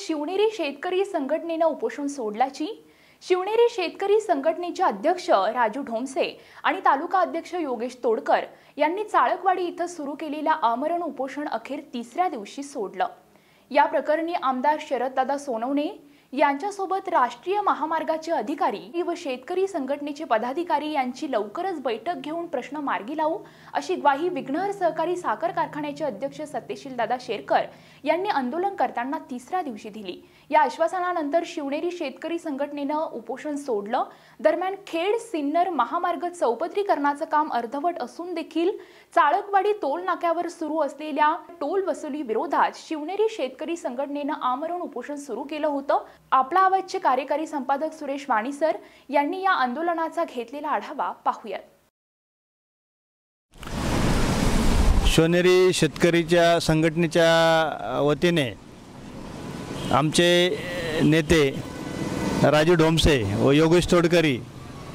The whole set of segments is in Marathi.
शिवनेरी शेतकरी संघटनेनं उपोषण सोडल्याची शिवनेरी शेतकरी संघटनेचे अध्यक्ष राजू ढोमसे आणि तालुका अध्यक्ष योगेश तोडकर यांनी चाळकवाडी इथं सुरू केलेल्या आमरण उपोषण अखेर तिसऱ्या दिवशी सोडलं. या प्रकरणी आमदार शरददादा सोनवणे यांच्यासोबत राष्ट्रीय महामार्गाचे अधिकारी व शेतकरी संघटनेचे पदाधिकारी यांची लवकरच बैठक घेऊन प्रश्न मार्गी लावू अशी ग्वाही विघ्नहर सहकारी साखर कारखान्याचे अध्यक्ष सत्यशील दादा शेरकर यांनी आंदोलन करताना तिसऱ्या दिवशी दिली. या आश्वासनानंतर शिवनेरी शेतकरी संघटनेनं उपोषण सोडलं. दरम्यान खेड सिन्नर महामार्ग चौपदरीकरणाचं काम अर्धवट असून देखील चाळकवाडी टोल नाक्यावर सुरू असलेल्या टोल वसुली विरोधात शिवनेरी शेतकरी संघटनेनं आमरण उपोषण सुरू केलं होतं. आपला आवाजचे कार्यकारी संपादक सुरेश वाणीसर यांनी या आंदोलनाचा घेतलेला आढावा पाहूयात. सोनेरी शेतकरीच्या संघटनेच्या वतीने आमचे नेते राजू ढोमसे व योगेश तोडकरी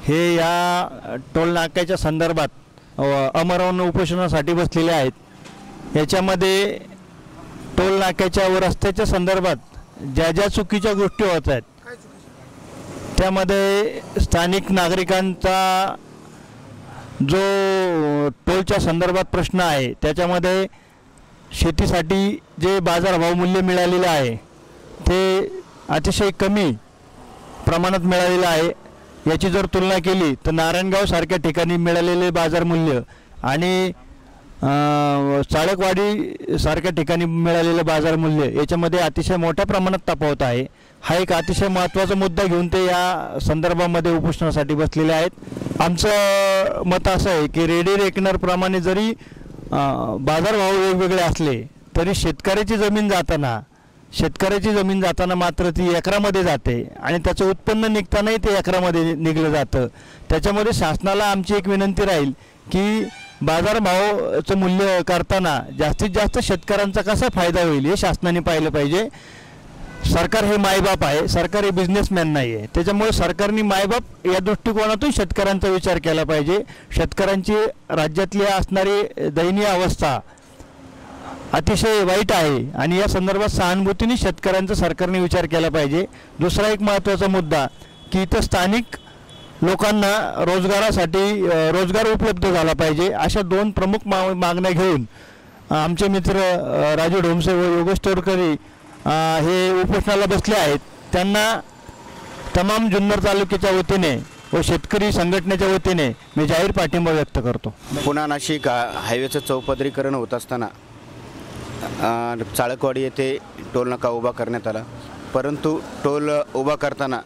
हे या टोल नाक्याच्या संदर्भात अमरावण उपोषणासाठी बसलेले आहेत. याच्यामध्ये टोल नाक्याच्या व रस्त्याच्या संदर्भात ज्या ज्या चुकीच्या गोष्टी होत आहेत त्यामध्ये स्थानिक नागरिकांचा जो टोलच्या संदर्भात प्रश्न आहे त्याच्यामध्ये शेतीसाठी जे बाजारभाव मूल्य मिळालेलं आहे ते अतिशय कमी प्रमाणात मिळालेलं आहे. याची जर तुलना केली तर नारायणगावसारख्या ठिकाणी मिळालेले बाजारमूल्य आणि सारख्या ठिकाणी मिळालेलं बाजारमूल्य याच्यामध्ये अतिशय मोठ्या प्रमाणात तफावत आहे. हा एक अतिशय महत्त्वाचा मुद्दा घेऊन ते या संदर्भामध्ये उपोषणासाठी बसलेले आहेत. आमचं मत असं आहे की रेडी रेकनरप्रमाणे जरी बाजारभाव वेगवेगळे असले तरी शेतकऱ्याची जमीन जाताना शेतकऱ्याची जमीन जाताना मात्र ती एकरामध्ये जाते आणि त्याचं उत्पन्न निघतानाही ते एकरामध्ये निघलं जातं. त्याच्यामध्ये शासनाला आमची एक विनंती राहील की बाजारभावाचं मूल्य करताना जास्तीत जास्त शेतकऱ्यांचा कसा फायदा होईल हे शासनाने पाहिलं पाहिजे. सरकार हे मायबाप आहे. सरकार हे बिझनेसमॅन नाही आहे त्याच्यामुळे सरकारने मायबाप या दृष्टिकोनातून शेतकऱ्यांचा विचार केला पाहिजे. शेतकऱ्यांची राज्यातली असणारी दयनीय अवस्था अतिशय वाईट आहे आणि या संदर्भात सहानुभूतीने शेतकऱ्यांचा सरकारने विचार केला पाहिजे. दुसरा एक महत्त्वाचा मुद्दा की इथं स्थानिक लोकांना रोजगारासाठी रोजगार उपलब्ध झाला पाहिजे अशा दोन प्रमुख मा मागण्या घेऊन आमचे मित्र राजू ढोमसे व योगेश तोडकरी हे उपोषणाला बसले आहेत. त्यांना तमाम जुन्नर तालुक्याच्या वतीने व शेतकरी संघटनेच्या वतीने मी जाहीर पाठिंबा व्यक्त करतो. पुन्हा नाशिक हायवेचं चौपदरीकरण होत असताना चाळकवाडी येथे टोल नाका उभा करण्यात आला. परंतु टोल उभा करताना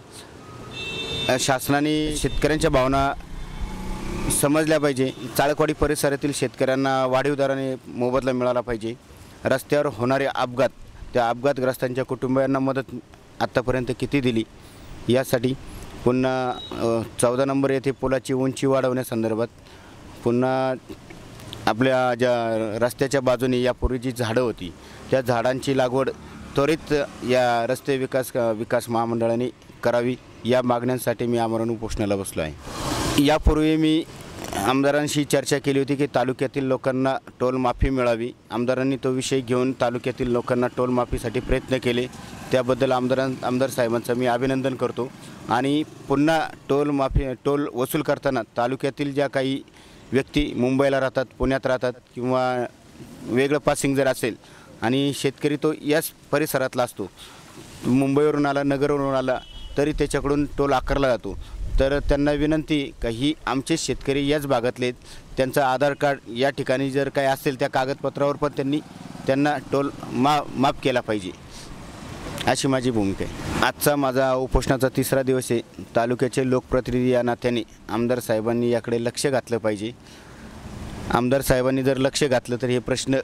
शासनाने शेतकऱ्यांच्या भावना समजल्या पाहिजे. चाळकवाडी परिसरातील शेतकऱ्यांना वाढीव दराने मोबदला मिळाला पाहिजे. रस्त्यावर होणारे अपघात त्या अपघातग्रस्तांच्या कुटुंबियांना मदत आत्तापर्यंत किती दिली? यासाठी पुन्हा चौदा नंबर येथे पुलाची उंची वाढवण्यासंदर्भात पुन्हा आपल्या ज्या रस्त्याच्या बाजूने यापूर्वी जी झाडं होती त्या झाडांची लागवड त्वरित या रस्ते विकास विकास महामंडळाने करावी. या मागण्यांसाठी मी आमरण उपोषणाला बसलो आहे. यापूर्वी मी आमदारांशी चर्चा केली होती की तालुक्यातील लोकांना टोलमाफी मिळावी. आमदारांनी तो विषय घेऊन तालुक्यातील लोकांना टोलमाफीसाठी प्रयत्न केले. त्याबद्दल आमदारां आमदार साहेबांचं मी अभिनंदन करतो. आणि पुन्हा टोल माफी टोल वसूल करताना तालुक्यातील ज्या काही व्यक्ती मुंबईला राहतात पुण्यात राहतात किंवा वेगळं पासिंग जर असेल आणि शेतकरी तो याच परिसरातला असतो. मुंबईवरून आला नगरवरून आला तरी त्याच्याकडून टोल आकारला जातो. तर त्यांना विनंती का ही आमचे शेतकरी याच भागातले त्यांचं आधार कार्ड या ठिकाणी जर काही असेल त्या कागदपत्रावर पण त्यांनी त्यांना टोल मा माफ केला पाहिजे. अशी माझी भूमिका आहे. आजचा माझा उपोषणाचा तिसरा दिवस आहे. तालुक्याचे लोकप्रतिनिधी या नात्याने आमदार साहेबांनी याकडे लक्ष घातलं पाहिजे. आमदार साहेबांनी जर लक्ष घातलं तर हे प्रश्न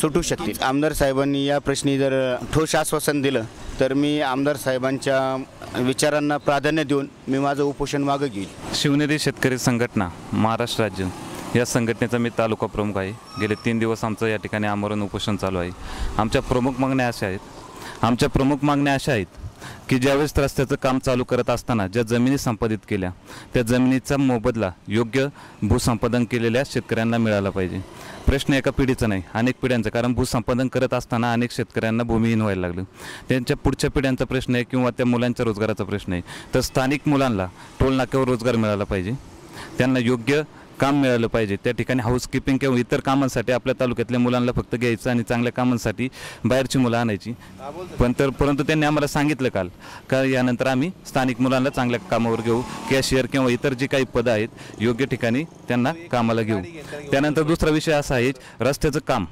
सुटू शकतील. आमदार साहेबांनी या प्रश्नी जर ठोस आश्वासन दिलं तर मी आमदार साहेबांच्या विचारांना प्राधान्य देऊन मी माझं उपोषण मागं घेईल. शिवनेरी शेतकरी संघटना महाराष्ट्र राज्य. या संघटनेचा मी तालुका प्रमुख आहे. गेले तीन दिवस आमचं या ठिकाणी आमरण उपोषण चालू आहे. आमच्या प्रमुख मागण्या अशा आहेत. आमच्या प्रमुख मागण्या अशा आहेत की ज्यावेळेस रस्त्याचं काम चालू करत असताना ज्या जमिनी संपादित केल्या त्या जमिनीचा मोबदला योग्य भूसंपादन केलेल्या शेतकऱ्यांना मिळाला पाहिजे. प्रश्न एका पिढीचा नाही अनेक पिढ्यांचा. कारण भूसंपादन करत असताना अनेक शेतकऱ्यांना भूमिहीन व्हायला लागलं. त्यांच्या पुढच्या पिढ्यांचा प्रश्न आहे किंवा त्या मुलांच्या रोजगाराचा प्रश्न आहे. तर स्थानिक मुलांना टोलनाक्यावर रोजगार मिळाला पाहिजे. त्यांना योग्य काम मिळालं पाहिजे. त्या ठिकाणी हाऊसकीपिंग किंवा इतर कामांसाठी आपल्या तालुक्यातल्या मुलांना फक्त घ्यायचं आणि चांगल्या कामांसाठी बाहेरची मुलं आणायची. पण तर परंतु त्यांनी आम्हाला सांगितलं काल का यानंतर आम्ही स्थानिक मुलांना चांगल्या कामावर घेऊ कॅशियर किंवा इतर जी काही पदं आहेत योग्य ठिकाणी त्यांना कामाला घेऊ. त्यानंतर दुसरा विषय असा आहे रस्त्याचं काम.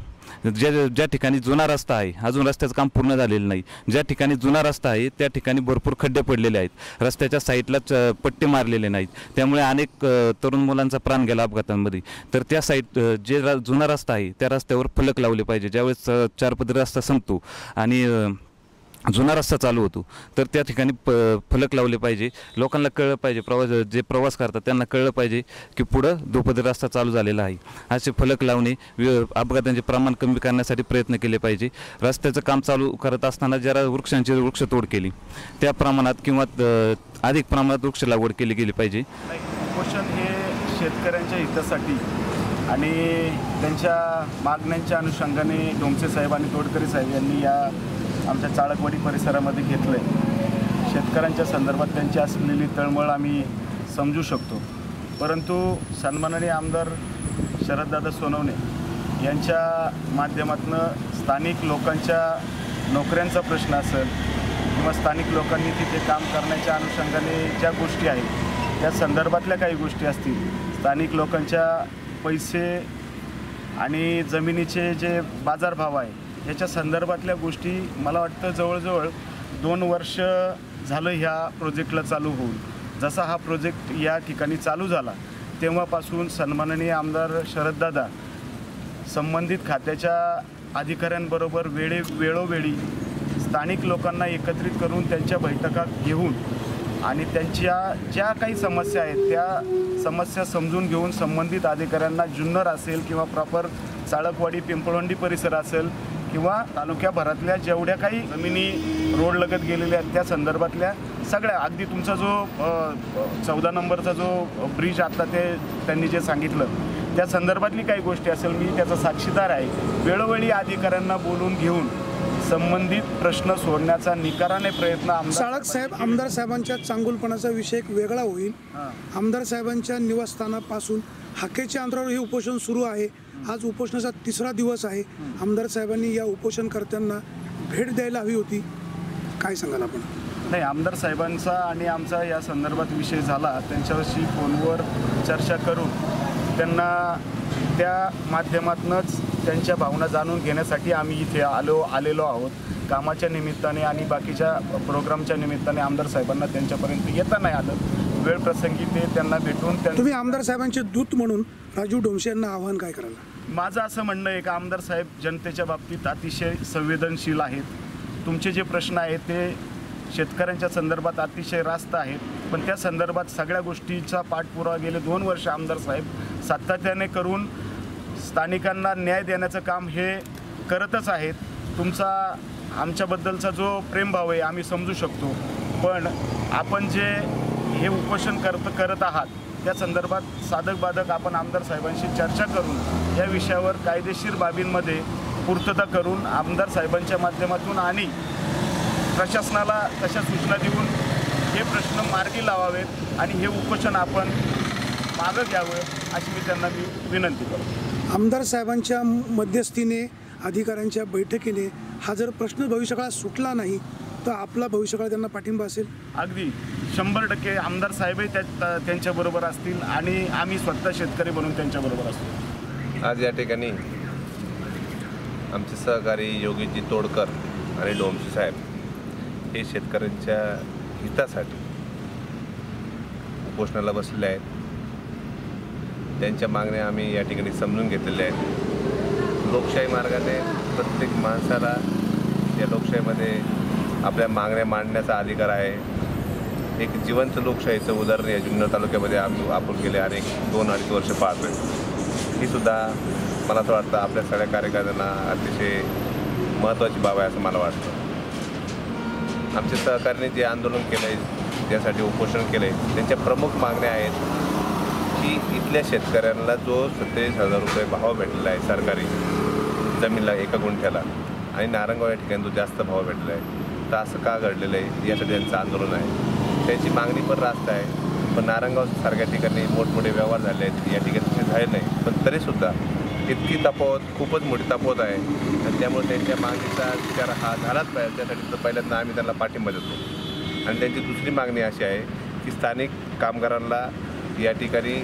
ज्या ज्या ठिकाणी जुना रस्ता आहे अजून रस्त्याचं काम पूर्ण झालेलं नाही. ज्या ठिकाणी जुना रस्ता आहे त्या ठिकाणी भरपूर खड्डे पडलेले आहेत. रस्त्याच्या साईडला पट्टे मारलेले नाहीत. त्यामुळे अनेक तरुण मुलांचा प्राण गेला अपघातांमध्ये. तर त्या साईड जे जुना रस्ता आहे त्या रस्त्यावर फलक लावले पाहिजे. ज्यावेळेस चारपदरी रस्ता संपतो आणि जुना रस्ता चालू होतो. तर त्या ठिकाणी प फलक लावले पाहिजे. लोकांना कळलं पाहिजे. प्रवास जे प्रवास करतात त्यांना कळलं पाहिजे की पुढं दुपदी रस्ता चालू झालेला आहे. असे फलक लावणे व्य- अपघातांचे प्रमाण कमी करण्यासाठी प्रयत्न केले पाहिजे. रस्त्याचं काम चालू करत असताना जरा वृक्षांची वृक्षतोड केली. त्या प्रमाणात किंवा अधिक प्रमाणात वृक्ष लागवड केली गेली पाहिजे. नाही उपोषण हे शेतकऱ्यांच्या हितासाठी आणि त्यांच्या मागण्यांच्या अनुषंगाने डोमसे साहेब आणि तोडकरी साहेब यांनी या आमच्या चाळकवाडी परिसरामध्ये घेतलं आहे शेतकऱ्यांच्या संदर्भात त्यांची असलेली तळमळ आम्ही समजू शकतो. परंतु सन्माननीय आमदार शरददादा सोनवणे यांच्या माध्यमातून स्थानिक लोकांच्या नोकऱ्यांचा प्रश्न असेल किंवा स्थानिक लोकांनी तिथे काम करण्याच्या अनुषंगाने ज्या गोष्टी आहेत त्या संदर्भातल्या काही गोष्टी असतील स्थानिक लोकांच्या पैसे आणि जमिनीचे जे बाजारभाव आहे ह्याच्या संदर्भातल्या गोष्टी मला वाटतं जवळजवळ दोन वर्ष झालं ह्या प्रोजेक्टला चालू होऊन. जसा हा प्रोजेक्ट या ठिकाणी चालू झाला तेव्हापासून सन्माननीय आमदार शरददादा संबंधित खात्याच्या अधिकाऱ्यांबरोबर वेळे वेळोवेळी स्थानिक लोकांना एकत्रित करून त्यांच्या बैठका घेऊन आणि त्यांच्या ज्या काही समस्या आहेत त्या समस्या समजून घेऊन संबंधित अधिकाऱ्यांना जुन्नर असेल किंवा प्रॉपर चाळकवाडी पिंपळवंडी परिसर असेल किंवा तालुक्याभरातल्या जेवढ्या काही जमिनी रोड लगत गेलेल्या आहेत त्या संदर्भातल्या सगळ्या अगदी तुमचा जो चौदा नंबरचा जो ब्रिज आता ते त्यांनी जे सांगितलं त्या संदर्भातली काही गोष्टी असेल मी त्याचा साक्षीदार आहे. वेळोवेळी अधिकाऱ्यांना बोलून घेऊन संबंधित प्रश्न सोडण्याचा निकाराने प्रयत्न साळक साहेब आमदार साहेबांच्या चांगुलपणाचा विषय एक वेगळा होईल. आमदार साहेबांच्या निवासस्थानापासून हाकेच्या अंतरावर हे उपोषण सुरू आहे. आज उपोषणाचा तिसरा दिवस आहे. आमदार साहेबांनी या उपोषणकर्त्यांना भेट द्यायला हवी होती. काय सांगाल आपण? नाही आमदार साहेबांचा आणि आमचा या संदर्भात विषय झाला त्यांच्याशी फोनवर चर्चा करून त्यांना त्या माध्यमातूनच त्यांच्या भावना जाणून घेण्यासाठी आम्ही इथे आलो आलेलो आहोत. कामाच्या निमित्ताने आणि बाकीच्या प्रोग्रामच्या निमित्ताने आमदार साहेबांना त्यांच्यापर्यंत येता नाही आलं. वेळ प्रसंगी ते त्यांना भेटून त्यां तुम्ही आमदार साहेबांचे दूत म्हणून राजू डोमसे यांना आव्हान काय कराल? माझं असं म्हणणं आहे का आमदार साहेब जनतेच्या बाबतीत अतिशय संवेदनशील आहेत. तुमचे जे प्रश्न आहेत ते शेतकऱ्यांच्या संदर्भात अतिशय रास्त आहेत. पण त्या संदर्भात सगळ्या गोष्टीचा पाठपुरावा गेले दोन वर्ष आमदार साहेब सातत्याने करून स्थानिकांना न्याय देण्याचं काम हे करतच आहेत. तुमचा आमच्याबद्दलचा जो प्रेमभाव आहे आम्ही समजू शकतो. पण आपण जे हे उपोषण करत करत आहात. त्या संदर्भात साधक बाधक आपण आमदार साहेबांशी चर्चा करून या विषयावर कायदेशीर बाबींमध्ये पूर्तता करून आमदार साहेबांच्या माध्यमातून आणि प्रशासनाला तशा सूचना देऊन हे प्रश्न मार्गी लावावेत आणि हे उपोषण आपण मागं घ्यावं अशी मी त्यांना मी विनंती करतो. आमदार साहेबांच्या मध्यस्थीने अधिकाऱ्यांच्या बैठकीने हा जर प्रश्न भविष्यकाळात सुटला नाही तर आपला भविष्यकाळ त्यांना पाठिंबा असेल? अगदी. शंभर टक्के आमदार साहेबही त्या त्यांच्याबरोबर असतील आणि आम्ही स्वतः शेतकरी बनून त्यांच्याबरोबर असतो आज या ठिकाणी आमचे सहकारी योगीजी तोडकर आणि डोमशी साहेब हे शेतकऱ्यांच्या हितासाठी उपोषणाला बसलेले आहेत. त्यांच्या मागण्या आम्ही या ठिकाणी समजून घेतलेल्या आहेत. लोकशाही मार्गाने प्रत्येक माणसाला या लोकशाहीमध्ये आपल्या मागण्या मांडण्याचा अधिकार आहे. एक जिवंत लोकशाहीचं उदाहरण या जुन्नर तालुक्यामध्ये आम्ही आपण गेले अनेक दोन अडीच वर्ष पाहतोय. ही सुद्धा मला असं वाटतं आपल्या सगळ्या कार्यकर्त्यांना अतिशय महत्त्वाची बाब आहे असं मला वाटतं. आमचे सहकार्याने जे आंदोलन केलं आहे ज्यासाठी उपोषण केलं आहे त्यांच्या प्रमुख मागण्या आहेत की इथल्या शेतकऱ्यांना जो सत्तेचाळीस हजार रुपये भाव भेटलेला आहे सरकारी जमीनला एका गुंठ्याला आणि नारंगाव या ठिकाणी जो जास्त भाव भेटला आहे. तर असं का घडलेलं आहे? यासाठी त्यांचं आंदोलन आहे. त्यांची मागणी पण रास्त आहे. पण नारंगाव सारख्या ठिकाणी मोठमोठे व्यवहार झाले आहेत. या ठिकाणी तसे झाले नाही. पण तरीसुद्धा इतकी तफावत खूपच मोठी तफावत आहे. आणि त्यामुळे त्यांच्या मागणीचा विचार हा झालाच पाहिजे. त्यासाठी तर पहिल्यांदा आम्ही त्यांना पाठिंबा देतो. आणि त्यांची दुसरी मागणी अशी आहे की स्थानिक कामगारांना या ठिकाणी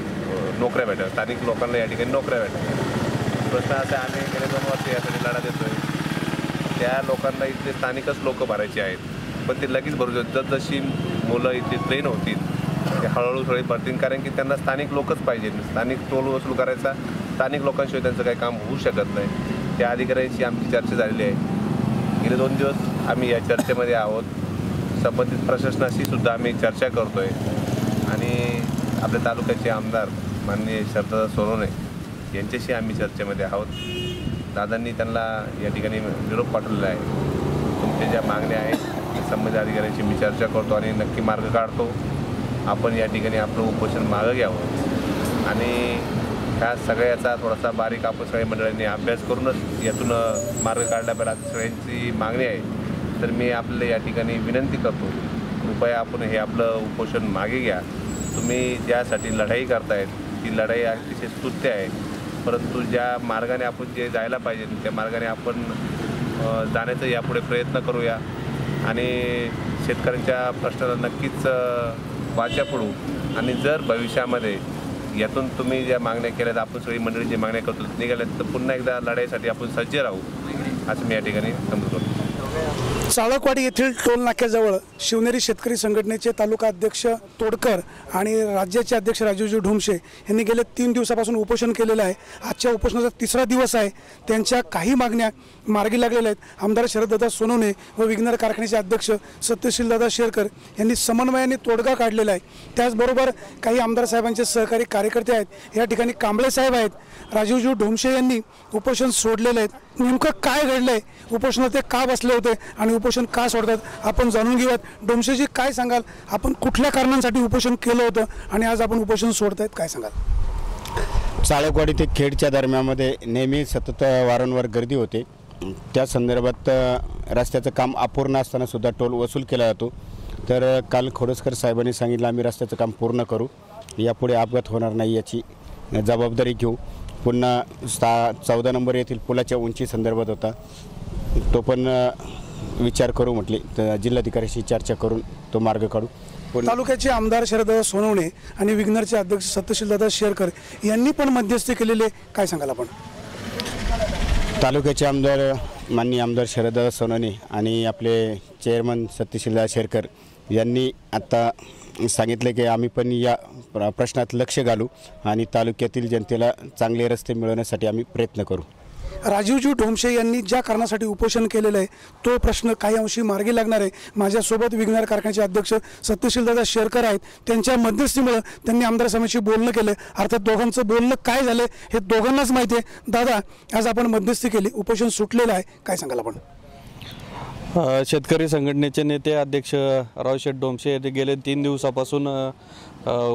नोकऱ्या भेटाव्या स्थानिक लोकांना या ठिकाणी नोकऱ्या भेटाव्या प्रश्न असा आम्ही गेल्या दोन वर्ष यासाठी लढा देतो आहे त्या लोकांना इथले स्थानिकच लोक भरायचे आहेत. पण ते लगेच भरू देतात जशी मुलं इथे ट्रेन होतील ते हळूहळू सगळे भरतील. कारण की त्यांना स्थानिक लोकच पाहिजे. स्थानिक टोल वसूल करायचा स्थानिक लोकांशिवाय त्यांचं काही काम होऊ शकत नाही. त्या अधिकाऱ्यांशी आमची चर्चा झालेली आहे. गेले दोन दिवस आम्ही या चर्चेमध्ये आहोत. संबंधित प्रशासनाशी सुद्धा आम्ही चर्चा करतोय. आणि आपल्या तालुक्याचे आमदार माननीय शरदा सोनोने यांच्याशी आम्ही चर्चेमध्ये आहोत. दादांनी त्यांना या ठिकाणी निरोप पाठवलेला आहे. तुमच्या ज्या मागण्या आहेत संबंधित अधिकाऱ्यांशी मी चर्चा करतो आणि नक्की मार्ग काढतो. आपण या ठिकाणी आपलं उपोषण मागं घ्यावं. आणि ह्या सगळ्याचा थोडासा बारीक आपण सगळ्या मंडळांनी अभ्यास करूनच यातून मार्ग काढला पाहिजे सगळ्यांची मागणी आहे. तर मी आपल्याला या ठिकाणी विनंती करतो कृपया आपण हे आपलं उपोषण मागे घ्या. तुम्ही ज्यासाठी लढाई करतायत ती लढाई अतिशय स्तुत्य आहे. परंतु ज्या मार्गाने आपण जे जायला पाहिजे त्या मार्गाने आपण जाण्याचा यापुढे प्रयत्न करूया. आणि शेतकऱ्यांच्या प्रश्नाला नक्कीच वाचा पडू आणि जर भविष्यामध्ये यातून तुम्ही ज्या मागण्या केल्यात आपण सगळी मंडळी जी मागण्या करतो निघाल्यात तर पुन्हा एकदा लढाईसाठी आपण सज्ज राहू. असं मी या ठिकाणी समजतो चाळकवाडी येथील टोल नाक्याजवळ शिवनेरी शेतकरी संघटनेचे तालुका अध्यक्ष तोडकर आणि राज्याचे अध्यक्ष राजूजी ढोमशे यांनी गेले तीन दिवसापासून उपोषण केलेलं आहे. आजच्या उपोषणाचा तिसरा दिवस आहे. त्यांच्या काही मागण्या मार्गी लागलेल्या आहेत. आमदार शरददादा सोनवणे व विघ्नर कारखान्याचे अध्यक्ष सत्यशीलदादा शेरकर यांनी समन्वयाने तोडगा काढलेला आहे. त्याचबरोबर काही आमदार साहेबांचे सहकारी कार्यकर्ते आहेत. या ठिकाणी कांबळे साहेब आहेत. राजीवजी ढोमशे यांनी उपोषण सोडलेलं आहे. नेमकं काय घडलंय? उपोषणात ते का बसले होते? आणि उपोषण का सोडतात? आपण जाणून घेऊयात. डोमशेजी काय सांगाल? आपण कुठल्या कारणांसाठी उपोषण केलं होतं? आणि आज आपण उपोषण सोडतायत काय सांगाल? चाळकवाडी ते खेडच्या दरम्यामध्ये नेहमी सतत वारंवार गर्दी होते. त्या संदर्भात रस्त्याचं काम अपूर्ण असताना सुद्धा टोल वसूल केला जातो. तर काल खोडसकर साहेबांनी सांगितलं आम्ही रस्त्याचं काम पूर्ण करू. यापुढे अपघात होणार नाही याची जबाबदारी घेऊ. पुन्हा सा चौदा नंबर येथील पुलाच्या उंची संदर्भात होता. तो पण विचार करू म्हटले. तर जिल्हाधिकाऱ्याशी चर्चा करून तो मार्ग काढू. तालुक्याचे आमदार शरददादा सोनवणे आणि विघ्नरचे अध्यक्ष सत्यशीलदादा शेरकर यांनी पण मध्यस्थी केलेले काय सांगाल आपण? तालुक्याचे आमदार माननीय आमदार शरददादा सोनवणे आणि आपले चेअरमन सत्यशीलदादा शेरकर यांनी आत्ता सांगितले की आम्ही पण या प्र- प्रश्नात लक्ष घालू आणि तालुक्यातील जनतेला चांगले रस्ते मिळवण्यासाठी आम्ही प्रयत्न करू. राजीवजी ढोमशे यांनी ज्या कारणासाठी उपोषण केलेलं आहे तो प्रश्न काही अंशी मार्गी लागणार आहे. माझ्यासोबत विघ्नार कारखान्याचे अध्यक्ष सत्यशीलदादा शेरकर आहेत. त्यांच्या मध्यस्थीमुळं त्यांनी आमदार साहेबांशी बोलणं केलं. अर्थात दोघांचं बोलणं काय झालं हे दोघांनाच माहिती आहे. दादा आज आपण मध्यस्थी केली. उपोषण सुटलेलं आहे. काय सांगाल आपण? शेतकरी संघटनेचे नेते अध्यक्ष रावशेठ डोमशे हे गेले तीन दिवसापासून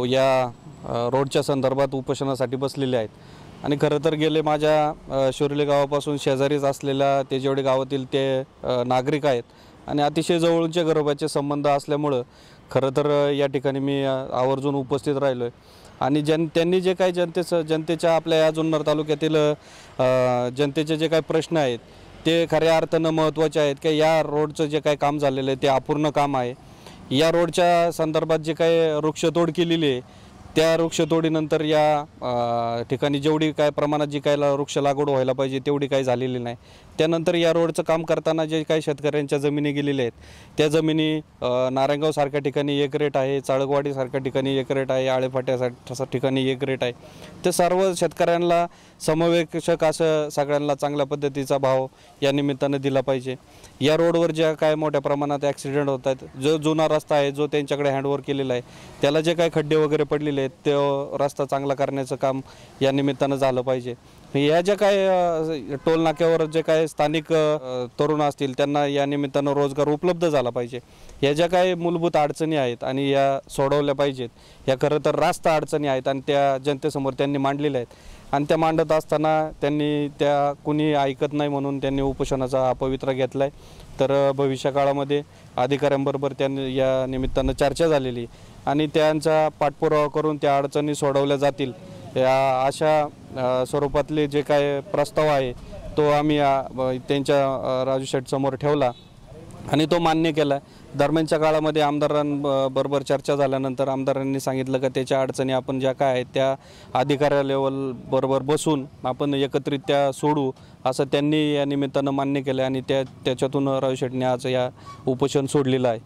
या रोडच्या संदर्भात उपोषणासाठी बसलेले आहेत. आणि खरं तर गेले माझ्या अ, गावापासून शेजारीच असलेल्या ते जेवढे गावातील ते नागरिक आहेत. आणि अतिशय जवळचे गरोबाचे संबंध असल्यामुळं खरं तर या ठिकाणी मी आवर्जून उपस्थित राहिलो आहे आणि जन त्यांनी जे काही जनतेचं जनतेच्या आपल्या या जुन्नर तालुक्यातील जनतेचे जे काही प्रश्न आहेत ते खऱ्या अर्थानं महत्त्वाचे आहेत की या रोडचं जे काही काम झालेलं आहे ते अपूर्ण काम आहे. या रोडच्या संदर्भात जे काही वृक्षतोड केलेली आहे त्या वृक्षतोडीनंतर या ठिकाणी जेवढी काय प्रमाणात जी काय वृक्ष लागवड व्हायला पाहिजे तेवढी काही झालेली नाही. त्यानंतर या रोडचं काम करताना जे काही शेतकऱ्यांच्या जमिनी गेलेल्या आहेत त्या जमिनी नारायणगावसारख्या ठिकाणी एक रेट आहे चाळकवाडीसारख्या ठिकाणी एक रेट आहे आळेफाट्यासारख्या ठिकाणी एक रेट आहे. ते सर्व शेतकऱ्यांना समवेक्षक असं सगळ्यांना चांगल्या पद्धतीचा भाव या निमित्तानं दिला पाहिजे. या रोडवर ज्या काय मोठ्या प्रमाणात ॲक्सिडेंट होत आहेत जो जुना रस्ता आहे जो त्यांच्याकडे हँडओव्हर केलेला आहे त्याला जे काही खड्डे वगैरे पडलेले आहेत तो रस्ता चांगला करण्याचं काम या निमित्तानं झालं पाहिजे. या ज्या काय टोलनाक्यावर टोल नाक्यावर जे काय स्थानिक तरुण असतील त्यांना या निमित्तानं रोजगार उपलब्ध झाला पाहिजे. या ज्या काही मूलभूत अडचणी आहेत आणि या सोडवल्या पाहिजेत या खरं तर रास्त अडचणी आहेत आणि त्या जनतेसमोर त्यांनी मांडलेल्या आहेत. आणि त्या मांडत असताना त्यांनी त्या कुणी ऐकत नाही म्हणून त्यांनी उपोषणाचा अपवित्रा घेतला आहे तर भविष्यकाळामध्ये अधिकाऱ्यांबरोबर त्यांनी या निमित्तानं चर्चा झालेली आणि त्यांचा पाठपुरावा करून त्या अडचणी सोडवल्या जातील. या अशा स्वरूपातले जे काय प्रस्ताव आहे तो आम्ही त्यांच्या राजू शेठसमोर ठेवला आणि तो मान्य केला. दरम्यानच्या काळामध्ये आमदारांबरोबर चर्चा झाल्यानंतर आमदारांनी सांगितलं का त्याच्या अडचणी आपण ज्या काय आहेत त्या अधिकाऱ्या लेवल बरोबर बसून आपण एकत्रित त्या सोडू असं त्यांनी या निमित्तानं मान्य केलं आणि त्या त्याच्यातून राजू शेटने आज या उपोषण सोडलेलं आहे.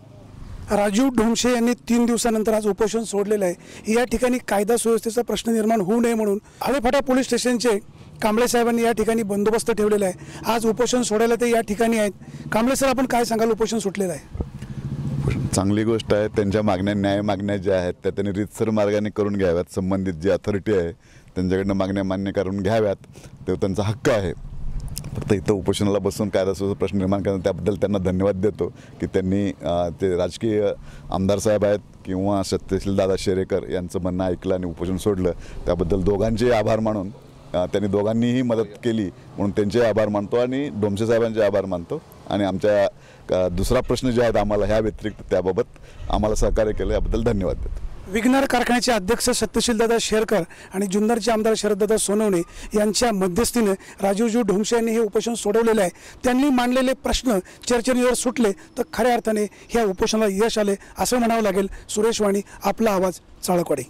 राजीव ढोंगशे यांनी तीन दिवसानंतर आज उपोषण सोडलेलं आहे. या ठिकाणी कायदा सुव्यवस्थेचा प्रश्न निर्माण होऊ नये म्हणून हवेफाटा पोलीस स्टेशनचे कांबळे साहेबांनी या ठिकाणी बंदोबस्त ठेवलेला आहे. आज उपोषण सोडायला ते या ठिकाणी आहेत. कांबळे सर आपण काय सांगाल? उपोषण सुटलेलं आहे. चांगली गोष्ट आहे त्यांच्या मागण्या न्याय मागण्या ज्या आहेत त्या त्यांनी रितसर मार्गाने करून घ्याव्यात संबंधित जी अथॉरिटी आहे त्यांच्याकडनं मागण्या मान्य करून घ्याव्यात तो त्यांचा हक्क आहे. फक्त इथं उपोषणाला बसून कायदा प्रश्न निर्माण करणं त्याबद्दल त्यांना धन्यवाद देतो की त्यांनी ते राजकीय आमदार साहेब आहेत किंवा सत्यशील दादा शेरेकर यांचं म्हणणं ऐकलं आणि उपोषण सोडलं त्याबद्दल दोघांचे आभार मानून त्यांनी दोघांनीही मदत केली म्हणून त्यांचे आभार मानतो आणि डोमसे साहेबांचे आभार मानतो. आणि आमच्या दुसरा प्रश्न जे आहेत आम्हाला ह्या व्यतिरिक्त त्याबाबत आम्हाला सहकार्य केलं याबद्दल धन्यवाद देतो. विघ्नार कारखान्याचे अध्यक्ष सत्यशीलदादा शेरकर आणि जुन्नरचे आमदार शरददादा सोनवणे यांच्या मध्यस्थीने राजीवजी ढोमसे यांनी हे उपोषण सोडवलेलं आहे. त्यांनी मांडलेले प्रश्न चर्चेवर सुटले तर खऱ्या अर्थाने ह्या उपोषणाला यश आले असं म्हणावं लागेल. सुरेश वाणी आपला आवाज चाळकवाडी.